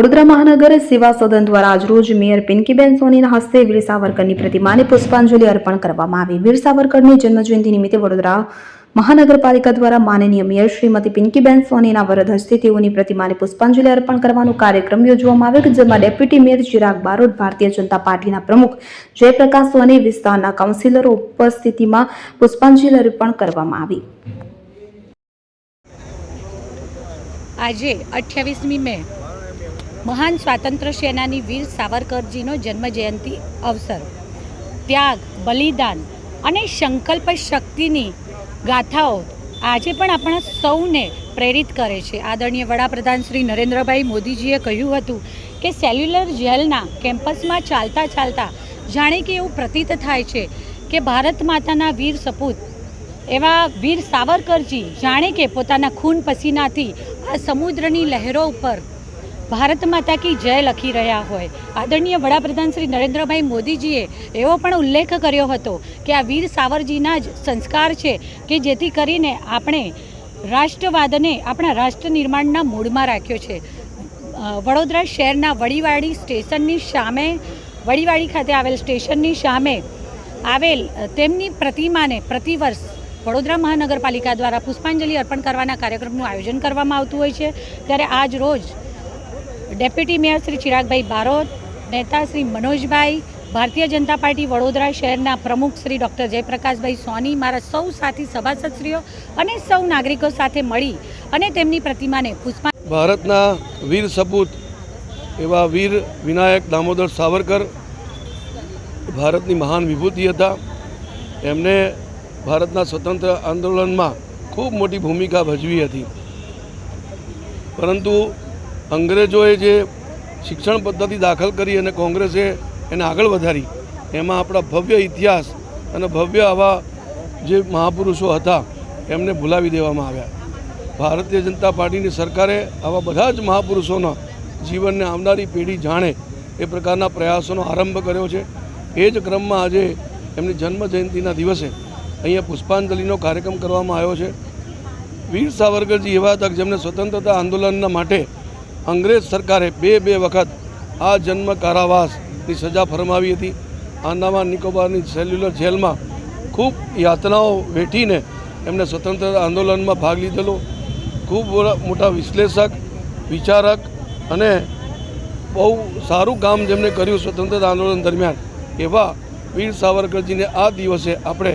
વડોદરા મહાનગર સેવા સદન દ્વારા આજરોજ મેયર પિંકીબેન સોનીના હસ્તે વીર સાવરકરની પ્રતિમાને પુષ્પાંજલિ અર્પણ કરવામાં આવી. વીર સાવરકરની જન્મજયંતિ નિમિત્તે વડોદરા મહાનગરપાલિકા દ્વારા માનનીય મેયર શ્રીમતી પિંકીબેન સોનીના વરદ હસ્તે તેઓની પ્રતિમાને પુષ્પાંજલિ અર્પણ કરવાનો કાર્યક્રમ યોજવામાં આવ્યો જેમાં ડેપ્યુટી મેયર ચિરાગ બારોટ, ભારતીય જનતા પાર્ટીના પ્રમુખ જયપ્રકાશ સોની, વિસ્તારના કાઉન્સિલરો ઉપસ્થિતિમાં પુષ્પાંજલિ અર્પણ કરવામાં આવી. આજે અઠ્યાવીસમી મે મહાન સ્વાતંત્ર્ય સેનાની વીર સાવરકરજીનો જન્મજયંતિ અવસર. ત્યાગ, બલિદાન અને સંકલ્પ શક્તિની ગાથાઓ આજે પણ આપણા સૌને પ્રેરિત કરે છે. આદરણીય વડાપ્રધાન શ્રી નરેન્દ્રભાઈ મોદીજીએ કહ્યું હતું કે સેલ્યુલર જેલના કેમ્પસમાં ચાલતા ચાલતા જાણે કે એવું પ્રતીત થાય છે કે ભારત માતાના વીર સપૂત, એવા વીર સાવરકરજી જાણે કે પોતાના ખૂન પસીનાથી આ સમુદ્રની લહેરો ઉપર ભારત માતા કી જય લખી રહ્યા હોય. આદરણીય વડાપ્રધાન શ્રી નરેન્દ્રભાઈ મોદીજીએ એવો પણ ઉલ્લેખ કર્યો હતો કે આ વીર સાવરજીના જ સંસ્કાર છે કે જેથી કરીને આપણે રાષ્ટ્રવાદને આપણા રાષ્ટ્ર નિર્માણના મૂળમાં રાખ્યો છે. વડોદરા શહેરના વડીવાડી સ્ટેશનની સામે, વડીવાડી ખાતે આવેલ સ્ટેશનની સામે આવેલ તેમની પ્રતિમાને પ્રતિવર્ષ વડોદરા મહાનગરપાલિકા દ્વારા પુષ્પાંજલિ અર્પણ કરવાના કાર્યક્રમનું આયોજન કરવામાં આવતું હોય છે. ત્યારે આજ રોજ ડેપ્યુટી મેયર શ્રી ચિરાગભાઈ બારોટ, નેતા શ્રી મનોજભાઈ, ભારતીય જનતા પાર્ટી વડોદરા શહેરના પ્રમુખ શ્રી ડૉક્ટર જયપ્રકાશભાઈ સોની, મારા સૌ સાથી સભાસદશ્રીઓ અને સૌ નાગરિકો સાથે મળી અને તેમની પ્રતિમાને પુષ્પા ભારતના વીર સપૂત એવા વીર વિનાયક દામોદર સાવરકર ભારતની મહાન વિભૂતિ હતા. એમને ભારતના સ્વતંત્ર આંદોલનમાં ખૂબ મોટી ભૂમિકા ભજવી હતી. પરંતુ અંગ્રેજોએ જે શિક્ષણ પદ્ધતિ દાખલ કરી અને કોંગ્રેસે એને આગળ વધારી, એમાં આપણા ભવ્ય ઇતિહાસ અને ભવ્ય આવા જે મહાપુરુષો હતા, એમને ભૂલાવી દેવામાં આવ્યા. ભારતીય જનતા પાર્ટીની સરકારે આવા બધા જ મહાપુરુષોના જીવનને આવનારી પેઢી જાણે એ પ્રકારના પ્રયાસોનો આરંભ કર્યો છે. એ જ ક્રમમાં આજે એમની જન્મ જયંતિના દિવસે અહીંયા પુષ્પાંજલિનો કાર્યક્રમ કરવામાં આવ્યો છે. વીર સાવરકરજી એવા હતા જેમને સ્વતંત્રતા આંદોલનના માટે અંગ્રેજ સરકારે બે બે વખત આ જન્મ કારાવાસની સજા ફરમાવી હતી. આંદામાન નિકોબારની સેલ્યુલર જેલમાં ખૂબ યાતનાઓ વેઠીને એમને સ્વતંત્રતા આંદોલનમાં ભાગ લીધેલો. ખૂબ મોટા વિશ્લેષક, વિચારક અને બહુ સારું કામ જેમણે કર્યું સ્વતંત્રતા આંદોલન દરમિયાન. એવા વીર સાવરકરજીને આ દિવસે આપણે